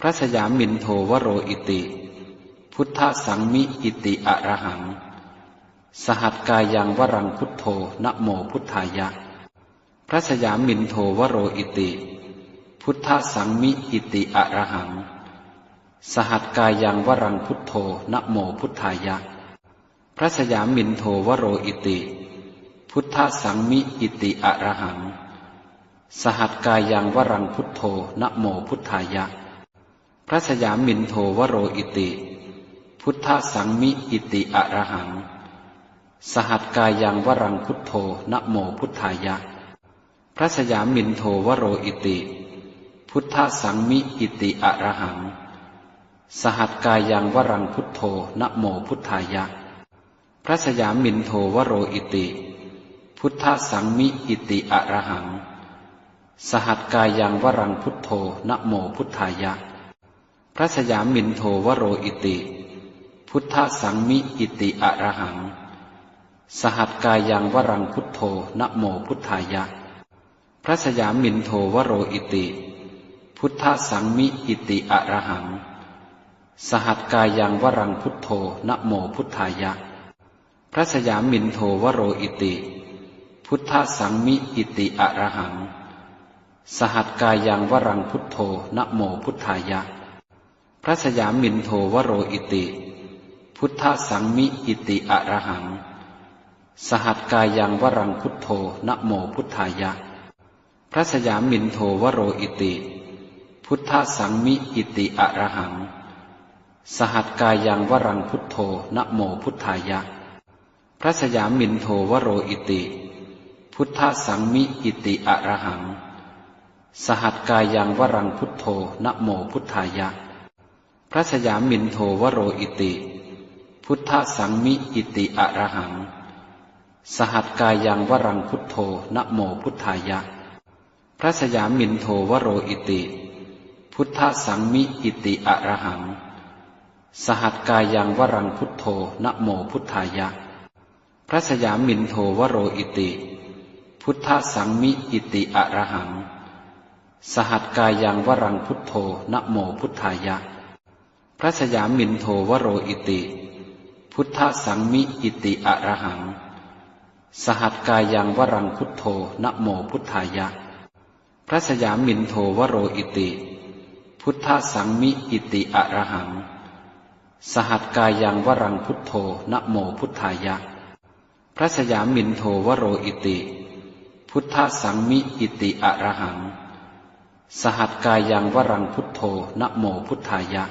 พระสยามินโทวโรอิติ พุทธสังมิอิติอระหัง สหัสกายังวรังพุทโธนโมพุทธายะ พระสยามินโทวโรอิติ พุทธสังมิอิติอระหัง สหัสกายังวรังพุทโธนโมพุทธายะ พระสยามินโทวโรอิติ พุทธสังมิอิติอระหัง สหัสกายังวรังพุทโธนโมพุทธายะ พระสยามินโทวโรอิติ พุทธสังมิอิติอะระหัง สหัสกายังวรังพุทโธนะโมพุทธายะ พระสยามินโทวโรอิติ พุทธสังมิอิติอะระหัง สหัสกายังวรังพุทโธนะโมพุทธายะ พระสยามินโทวโรอิติ พุทธสังมิอิติอะระหัง สหัสกายังวรังพุทโธนะโมพุทธายะ พระสยามินโทวโรอิติ พุทธสังมิอิติอะระหัง สหัสกายังวรังพุทโธนโมพุทธายะ พระสยามินโทวโรอิติ พุทธสังมิอิติอะระหัง สหัสกายังวรังพุทโธนโมพุทธายะ พระสยามินโทวโรอิติ พุทธสังมิอิติอะระหัง สหัสกายังวรังพุทโธนโมพุทธายะ ระสยามินโทวโรอิติ พุทธสังมิอิติอรหัง สหัสกายังวรังพุทโธนโมพุทธายะ พระสยามินโทวโรอิติ พุทธสังมิอิติอรหัง สหัสกายังวรังพุทโธนโมพุทธายะ พระสยามินโทวโรอิติ พุทธสังมิอิติอรหัง สหัสกายังวรังพุทโธนโมพุทธายะ พระสยามินโทวโรอิติ พุทธสังมิอิติอระหัง สหัสกายังวรังพุทโธนโมพุทธายะ พระสยามินโทวโรอิติ พุทธสังมิอิติอระหัง สหัสกายังวรังพุทโธนโมพุทธายะ พระสยามินโทวโรอิติ พุทธสังมิอิติอระหัง สหัสกายังวรังพุทโธนโมพุทธายะ พระสยามินโทวโรอิติ พุทธสังมิอิติอระหัง สหัสกายังวรังพุทโธนโมพุทธายะ พระสยามินโทวโรอิติ พุทธสังมิอิติอระหัง สหัสกายังวรังพุทโธนโมพุทธายะ พระสยามินโทวโรอิติ พุทธสังมิอิติอระหัง สหัสกายังวรังพุทโธนโมพุทธายะ